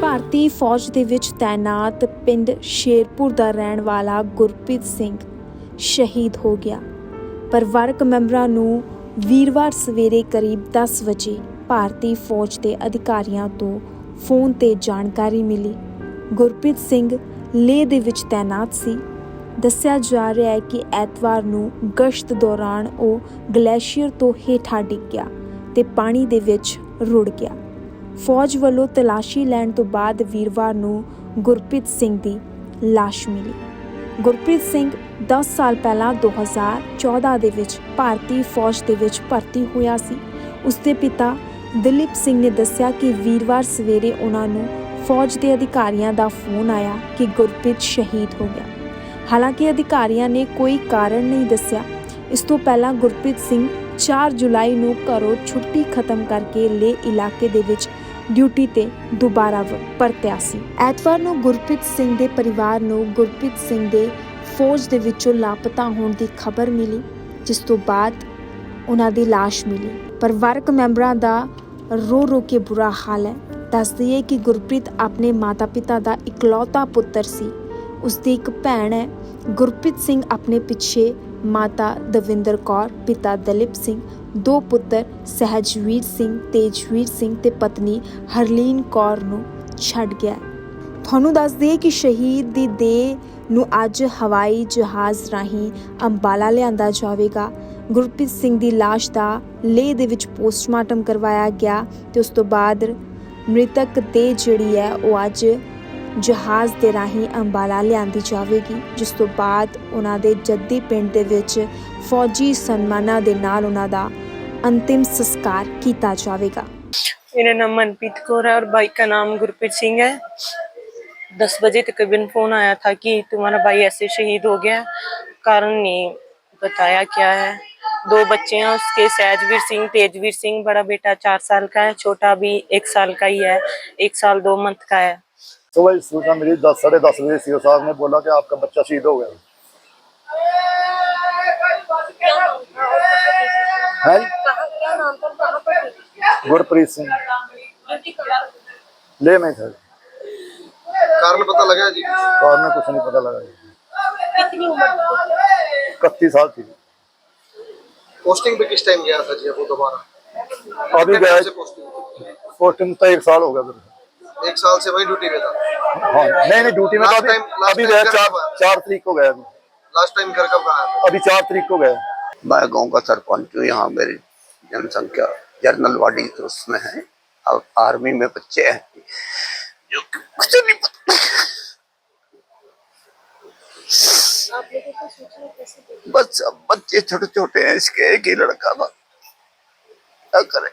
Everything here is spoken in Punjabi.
ਭਾਰਤੀ ਫੌਜ ਦੇ ਵਿੱਚ ਤਾਇਨਾਤ ਪਿੰਡ ਸ਼ੇਰਪੁਰ ਦਾ ਰਹਿਣ ਵਾਲਾ ਗੁਰਪ੍ਰੀਤ ਸਿੰਘ ਸ਼ਹੀਦ ਹੋ ਗਿਆ। ਪਰਿਵਾਰਕ ਮੈਂਬਰਾਂ ਨੂੰ ਵੀਰਵਾਰ ਸਵੇਰੇ ਕਰੀਬ 10 ਵਜੇ ਭਾਰਤੀ ਫੌਜ ਦੇ ਅਧਿਕਾਰੀਆਂ ਤੋਂ ਫੋਨ ਤੇ ਜਾਣਕਾਰੀ ਮਿਲੀ। ਗੁਰਪ੍ਰੀਤ ਸਿੰਘ ਲੇਹ ਦੇ ਵਿੱਚ ਤਾਇਨਾਤ ਸੀ। ਦੱਸਿਆ ਜਾ ਰਿਹਾ ਹੈ ਕਿ ਐਤਵਾਰ ਨੂੰ ਗਸ਼ਤ ਦੌਰਾਨ ਉਹ ਗਲੇਸ਼ੀਅਰ ਤੋਂ ਹੇਠਾਂ ਡਿੱਗ ਗਿਆ ਤੇ ਪਾਣੀ ਦੇ ਵਿੱਚ ਰੁੜ ਗਿਆ। ਫੌਜ ਵੱਲੋਂ ਤਲਾਸ਼ੀ ਲੈਣ ਤੋਂ ਬਾਅਦ ਵੀਰਵਾਰ ਨੂੰ ਗੁਰਪ੍ਰੀਤ ਸਿੰਘ ਦੀ ਲਾਸ਼ ਮਿਲੀ। ਗੁਰਪ੍ਰੀਤ ਸਿੰਘ 10 ਸਾਲ ਪਹਿਲਾਂ 2014 ਦੇ ਵਿੱਚ ਭਾਰਤੀ ਫੌਜ ਦੇ ਵਿੱਚ ਭਰਤੀ ਹੋਇਆ ਸੀ। ਉਸਦੇ ਪਿਤਾ ਦਲੀਪ ਸਿੰਘ ਨੇ ਦੱਸਿਆ ਕਿ ਵੀਰਵਾਰ ਸਵੇਰੇ ਉਹਨਾਂ ਨੂੰ ਫੌਜ ਦੇ ਅਧਿਕਾਰੀਆਂ ਦਾ ਫੋਨ ਆਇਆ ਕਿ ਗੁਰਪ੍ਰੀਤ ਸ਼ਹੀਦ ਹੋ ਗਿਆ। ਹਾਲਾਂਕਿ ਅਧਿਕਾਰੀਆਂ ਨੇ ਕੋਈ ਕਾਰਨ ਨਹੀਂ ਦੱਸਿਆ। ਇਸ ਤੋਂ ਪਹਿਲਾਂ ਗੁਰਪ੍ਰੀਤ ਸਿੰਘ 4 ਜੁਲਾਈ ਨੂੰ ਘਰੋਂ ਛੁੱਟੀ ਖਤਮ ਕਰਕੇ ਲੇ ਇਲਾਕੇ ਦੇ ਵਿੱਚ ਡਿਊਟੀ ਤੇ ਦੁਬਾਰਾ ਪਰਤਿਆ ਸੀ। ਐਤਵਾਰ ਨੂੰ ਗੁਰਪ੍ਰੀਤ ਸਿੰਘ ਦੇ ਪਰਿਵਾਰ ਨੂੰ ਗੁਰਪ੍ਰੀਤ ਸਿੰਘ ਦੇ ਫੌਜ ਦੇ ਵਿੱਚੋਂ ਲਾਪਤਾ ਹੋਣ ਦੀ ਖਬਰ ਮਿਲੀ, ਜਿਸ ਤੋਂ ਬਾਅਦ ਉਹਨਾਂ ਦੀ ਲਾਸ਼ ਮਿਲੀ। ਪਰਿਵਾਰਕ ਮੈਂਬਰਾਂ ਦਾ ਰੋ ਰੋ ਕੇ ਬੁਰਾ ਹਾਲ ਹੈ। ਦੱਸਦੀ ਦਈਏ ਕਿ ਗੁਰਪ੍ਰੀਤ ਆਪਣੇ ਮਾਤਾ-ਪਿਤਾ ਦਾ ਇਕਲੌਤਾ ਪੁੱਤਰ ਸੀ। ਉਸਦੀ ਇੱਕ ਭੈਣ ਹੈ, ਗੁਰਪ੍ਰੀਤ ਸਿੰਘ, ਆਪਣੇ ਪਿੱਛੇ ਮਾਤਾ ਦਵਿੰਦਰ ਕੌਰ, ਪਿਤਾ ਦਲੀਪ ਸਿੰਘ ਦੋ ਪੁੱਤਰ, ਸਹਿਜਵੀਰ ਸਿੰਘ, ਤੇਜਵੀਰ ਸਿੰਘ ਤੇ ਪਤਨੀ ਹਰਲੀਨ ਕੌਰ ਨੂੰ ਛੱਡ ਗਿਆ। ਤੁਹਾਨੂੰ ਦੱਸ ਦਈਏ ਕਿ ਸ਼ਹੀਦ ਦੀ ਦੇਹ ਨੂੰ ਅੱਜ ਹਵਾਈ ਜਹਾਜ਼ ਰਾਹੀਂ ਅੰਬਾਲਾ ਲਿਆਂਦਾ ਜਾਵੇਗਾ। ਗੁਰਪ੍ਰੀਤ ਸਿੰਘ ਦੀ ਲਾਸ਼ ਦਾ ਲੇਹ ਦੇ ਵਿੱਚ ਪੋਸਟਮਾਰਟਮ ਕਰਵਾਇਆ ਗਿਆ ਤੇ ਉਸ ਤੋਂ ਬਾਅਦ ਮ੍ਰਿਤਕ ਦੇਹ ਜਿਹੜੀ ਹੈ ਉਹ ਅੱਜ ਜਹਾਜ਼ ਦੇ ਰਾਹੀਂ ਅੰਬਾਲਾ ਲਿਆਂਦੀ ਜਾਵੇਗੀ, ਜਿਸ ਤੋਂ ਬਾਅਦ ਉਹਨਾਂ ਦੇ ਜੱਦੀ ਪਿੰਡ ਦੇ ਵਿੱਚ ਫੌਜੀ ਸਨਮਾਨਾਂ ਦੇ ਨਾਲ ਉਹਨਾਂ ਦਾ अंतिम संस्कार किया जाएगा। मेरा नाम मनप्रीत कौर है और भाई का नाम गुरप्रीत सिंह है। दस बजे तकरीबन फ़ोन आया था कि तुम्हारा भाई ऐसे शहीद हो गया। कारण नहीं बताया क्या है। दो बच्चे हैं उसके सहजवीर सिंह तेजवीर सिंह बड़ा बेटा चार साल का है छोटा भी एक साल का ही है एक साल दो मंथ का है। तो सुबह सूचना मिली दस साढ़े दस बजे सी साहब ने बोला कि आपका बच्चा शहीद हो गया। गुरप्रीत सिंह ले में था ਕਾਰਨ ਪਤਾ ਲੱਗਾ ਜੀ और में कुछ नहीं पता लगा कितनी उम्र इकतीस साल थी पोस्टिंग पे किस टाइम गया था जी वो दोबारा अभी कितने गया टाइम से पोस्टिंग पोस्टिंग तो एक साल हो गया मेरे एक साल से वही ड्यूटी में था हाँ नहीं नहीं ड्यूटी में तो Last अभी time- last अभी time गया घर चार कब आया? चार तारीख को गया अभी लास्ट टाइम घर कब आया था अभी चार तारीख को गया मैं गांव का सरपंच हूँ यहाँ मेरी जनसंख्या जनरल वाडी तो उसमें है। और आर्मी में बच्चे हैं। जो कुछ नहीं पता। बस अब बच्चे छोटे छोटे हैं इसके एक ही लड़का था। क्या करें?